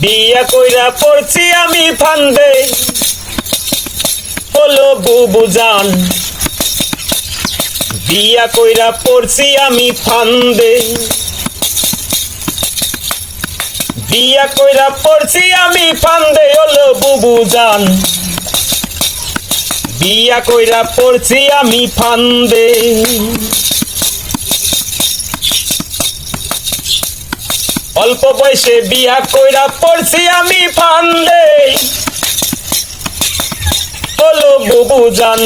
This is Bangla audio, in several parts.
বিয়া কইরা পড়ছি আমি ফান্দে। হলো বুবু জান। বিয়া কইরা পড়ছি আমি ফান্দে। বিয়া কইরা পড়ছি আমি ফান্দে, হলো বুবু জান। বিয়া কইরা পড়ছি আমি ফান্দে। অল্প বয়সে বিয়া কইরা পড়ছি আমি ফান্দে। হলো বুবু জান।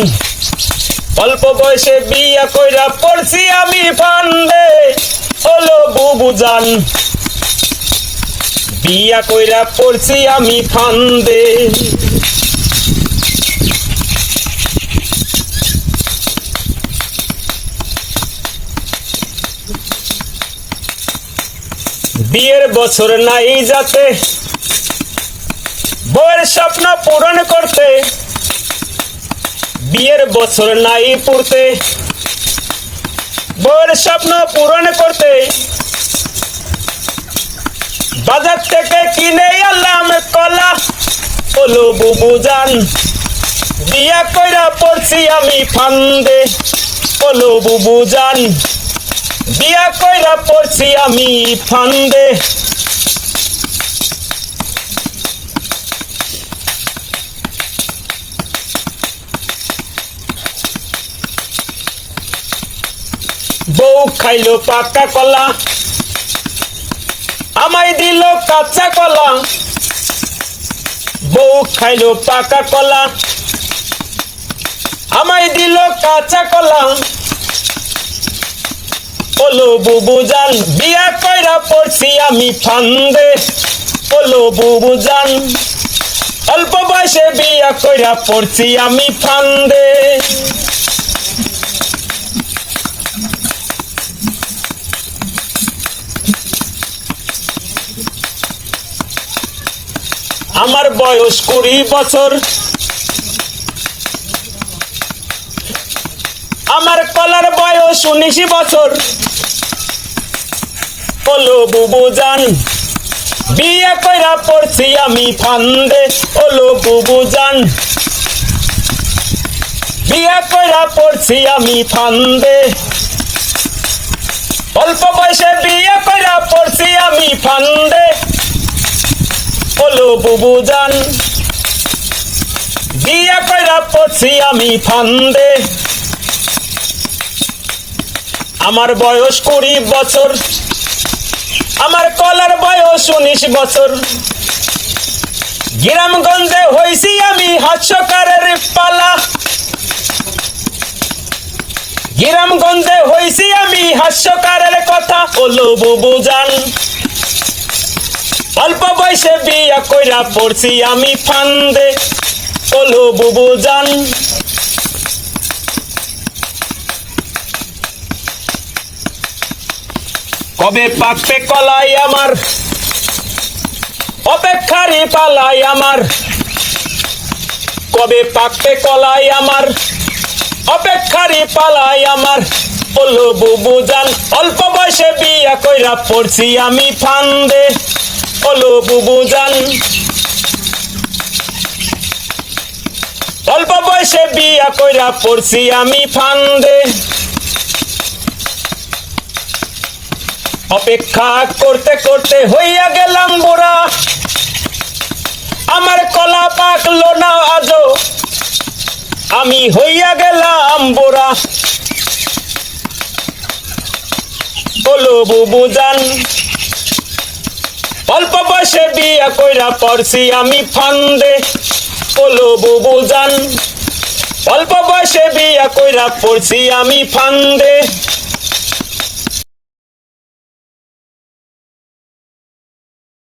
অল্প বয়সে বিয়া কইরা পড়ছি আমি ফান্দে। হলো বুবু জান। বিয়া কইরা পড়ছি আমি ফান্দে। বিয়ের বছর নাই যাতে। বউয়ের স্বপ্ন পূরণ করতে। বিয়ের বছর নাই পড়তে বউয়ের স্বপ্ন পূরণ করতে। বাজার থেকে কিনে আনলাম কলা। হলো বুবু জান, বিয়া কইরা পড়ছি আমি ফান্দে। হলো বুবু জান বিয়া কইরা পড়ছি আমি ফান্দে। বউ খাইলো পাকা কলা, আমায় দিল কাঁচা কলা। বউ খাইলো পাকা কলা, আমায় দিল কাঁচা কলা। ওলো বুবু জান, বিয়া কইরা পড়ছি আমি ফান্দে। ওলো বুবু জান, অল্প বয়সে বিয়া কইরা পড়ছি আমি ফান্দে। আমার বয়স কুড়ি বছর আমার কলার বয়স উনিশ বছর। হলো বুবু জান, বিয়ে কইরা পড়ছি আমি ফান্দে। হলো বুবু জান, বিয়ে কইরা পড়ছি আমি ফান্দে। অল্প বয়সে বিয়ে কইরা পড়ছি আমি ফান্দে। হলো বুবু জান, বিয়ে কইরা পড়ছি আমি ফান্দে। আমার বয়স কুড়ি বছর। আমার কলার বয়স উনিশ বছর। গ্রামগঞ্জে হইছি আমি হাস্যকারের পালা। গ্রামগঞ্জে হইছি আমি হাস্যকারের কথা হলো বুবু জান। অল্প বয়সে বিয়া কইরা পড়ছি আমি ফান্দে। হলো বুবু জান। কবে পাকতে কলাই আমার? অপেক্ষারই পালাই আমার। কবে পাকতে কলাই আমার? অপেক্ষারই পালাই আমার। বলল বুবু জান অল্প বয়সে বিয়া কইরা পড়ছি আমি ফান্দে। বলো বুবু জান অল্প বয়সে বিয়া কইরা পড়ছি আমি ফান্দে। অপেক্ষা করতে করতে হইয়া গেলাম বুড়া। আমার কলা পাকলো না আজও। আমি হইয়া গেলাম বুড়া। বলো বুবু জান, অল্প বয়সে বিয়া কইরা পড়ছি আমি ফান্দে। বলো বুবু জান, অল্প বয়সে বিয়া কইরা পড়ছি আমি ফান্দে।